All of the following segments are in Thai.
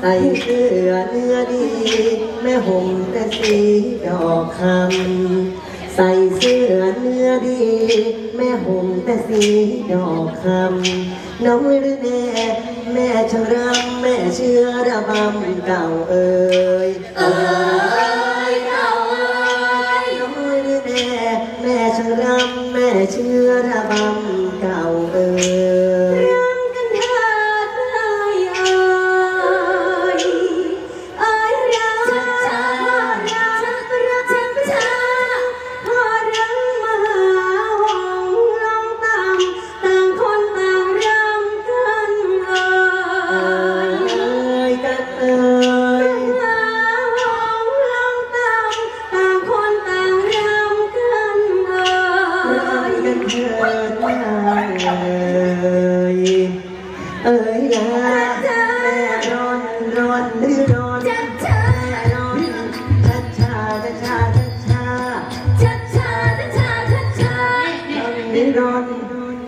ใส่เสื้อเนื้อดี แม่ห่มแต่สีดอกคำใส่เสื้อเนื้อดี แม่ห่มแต่สีดอกคำน้องหรือแม่แม่ชำรำแม่เชื่อระบำเก่าเอ่ยเอ่ย ยเอ่ยนะแม่ร้อนร้อนหรือร้อนจัดชาแม่ร้อนชัดชาชัดชาชัดชาจัดชาจัดชาจัดชาร้อนหรือร้อน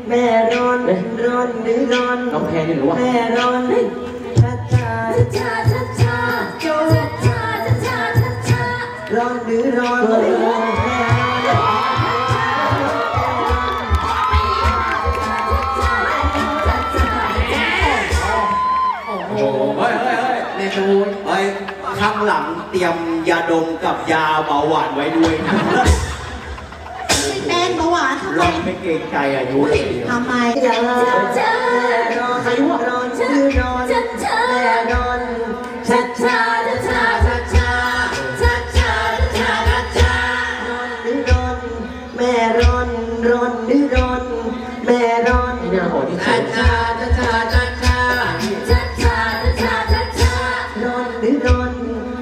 แม่ร้อนร้อนหรือร้อนน้องแพนนี่หรือว่าแม่ร้อนชัดชาชัชชาชัชชาชัชชาชัชชาชัชชาร้อนหรือร้อน ข้างหลังเตรียมยาดมกับยาเบาหวานไว้ด้วยนะเป็นเบาหวานทำไมเราไม่เกรงใจอายุเลยทีเดียวทำไมอย่าชัชชาร้อนร้อนหรือร้อนชัชชาแม่ร้อนชัชชาชั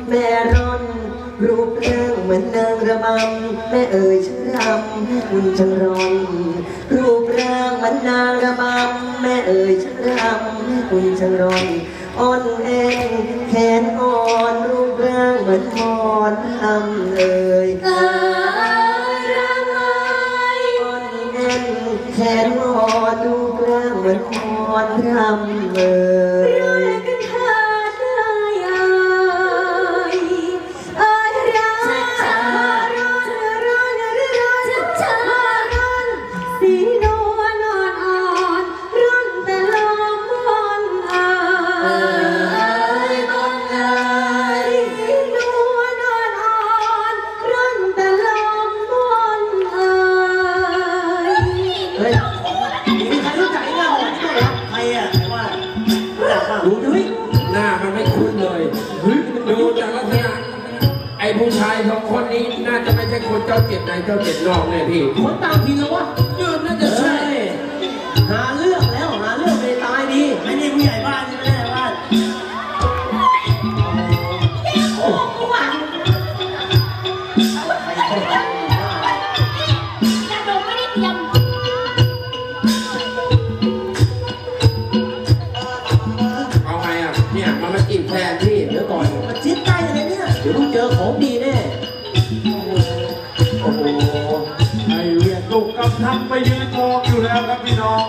แม่ร้อนรูปร่างเหมือนนางระบำแม่เอ่ยชื่อรำให้คุณจังร้อนรูปร่างเหมือนนางระบำแม่เอ่ยชื่อรำให้คุณจังร้อนอ่อนแอนแขนอ่อนรูปร่างเหมือนมอนลำเอ่ยเอ่ยรังเอ่ยอ่อนแน่นแขนอ่อนรูปร่างเหมือนมอนรำเอ่ย อ้ผู้ชายสองคนนี้น่าจะไม่ใช่คนเจ้าเจ็ดในเจ้าเจ็ดนอกเนี่ยพี่คนต่างถิ่นแล้ววะเออน่าจะใช่หาเรื่องแล้วหาเรื่องไปตายดีไอ้นี่ผู้ใหญ่บ้านใช่ไหมผู้ใหญ่บ้านเอาไงอะเนี่ยมันมาจีบแฟนพี่เดี๋ยวก่อน ดี๋ยวต้องเจอของดีแน่โอ้โหไอเวียนลูกกำทำไปยืนมองอยู่แล้วครับพี่น้อง